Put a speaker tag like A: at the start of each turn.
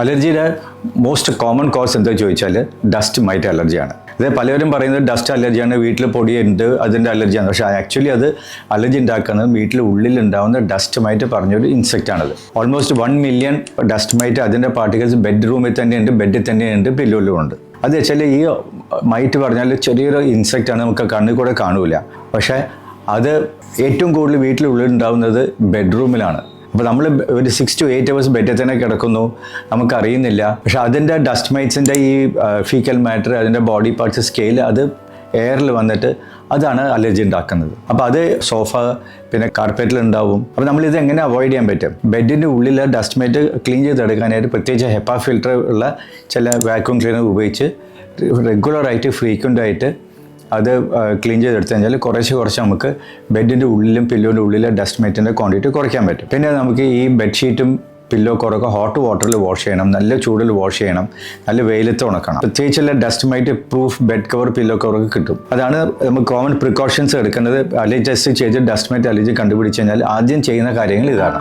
A: അലർജിയുടെ most common cause എന്താ ചോദിച്ചാൽ dust might അലർജിയാണ്. ഇത് പലരും പറയുന്നത് ഡസ്റ്റ് അലർജിയാണ് വീട്ടിൽ ഉണ്ട് അതിന്റെ അലർജിയാണ്. പക്ഷേ ആക്ച്വലി അത് അലർജി ഉണ്ടാക്കുന്നത് വീട്ടിൽ ഉള്ളിൽ ഉണ്ടാകുന്ന ഡസ്റ്റ് മൈറ്റ് പറഞ്ഞൊരു ഇൻസെക്റ്റ് ആണത്. Almost one million dust mite അതിന്റെ പാർട്ടിക്കൽസ് ബെഡ്റൂമിൽ തന്നെയുണ്ട് ബെഡിൽ തന്നെയുണ്ട് ഉണ്ട്. അത് വെച്ചാൽ ഈ മൈറ്റ് പറഞ്ഞാൽ ചെറിയൊരു ഇൻസെക്റ്റ് ആണ് നമുക്ക് കണ്ണിൽ കൂടെ കാണൂല. പക്ഷേ അത് ഏറ്റവും കൂടുതൽ വീട്ടിലുള്ളിൽ ഉണ്ടാകുന്നത് ബെഡ്റൂമിലാണ് അപ്പോൾ നമ്മൾ ഒരു സിക്സ് ടു എയ്റ്റ് അവേഴ്സ് ബെഡിൽ തന്നെ കിടക്കുന്നു. നമുക്കറിയുന്നില്ല. പക്ഷെ അതിന്റെ ഡസ്റ്റ് മൈറ്റ്സിന്റെ ഈ ഫീക്കൽ മാറ്റർ അതിന്റെ ബോഡി പാർട്സ് സ്കെയിൽ അത് എയറിൽ വന്നിട്ട് അതാണ് അലർജി ഉണ്ടാക്കുന്നത്. അപ്പോൾ അത് സോഫ പിന്നെ കാർപ്പറ്റിൽ ഉണ്ടാവും. അപ്പോൾ നമ്മൾ ഇത് എങ്ങനെ അവോയ്ഡ് ചെയ്യാൻ പറ്റും? ബെഡിന്റെ ഉള്ളിൽ ഡസ്റ്റ് മൈറ്റ് ക്ലീൻ ചെയ്തെടുക്കാനായിട്ട് പ്രത്യേകിച്ച് ഹെപ്പ ഫിൽറ്റർ ഉള്ള ചില വാക്യൂം ക്ലീനർ ഉപയോഗിച്ച് റെഗുലറായിട്ട് ഫ്രീക്വന്റ് ആയിട്ട് അത് ക്ലീൻ ചെയ്തെടുത്തു കഴിഞ്ഞാൽ കുറേശ്ശെ കുറച്ച് നമുക്ക് ബെഡിന്റെ ഉള്ളിലും പില്ലോന്റെ ഉള്ളിലെ ഡസ്റ്റ് മേറ്റിന്റെ ക്വാണ്ടിറ്റി കുറയ്ക്കാൻ പറ്റും. പിന്നെ നമുക്ക് ഈ ബെഡ്ഷീറ്റും പില്ലോ കുറൊക്കെ ഹോട്ട് വാട്ടറിൽ വാഷ് ചെയ്യണം നല്ല ചൂടിൽ വാഷ് ചെയ്യണം നല്ല വെയിലത്ത് ഉണക്കണം. പ്രത്യേകിച്ചുള്ള dust mite proof bed cover pillow കവറൊക്കെ കിട്ടും. അതാണ് നമുക്ക് കോമൺ പ്രിക്കോഷൻസ് എടുക്കേണ്ടത് അലർജി ടെസ്റ്റ് ചെയ്ത് ഡസ്റ്റ് മൈറ്റ് അലർജി കണ്ടുപിടിച്ച് കഴിഞ്ഞാൽ ആദ്യം ചെയ്യുന്ന കാര്യങ്ങൾ ഇതാണ്.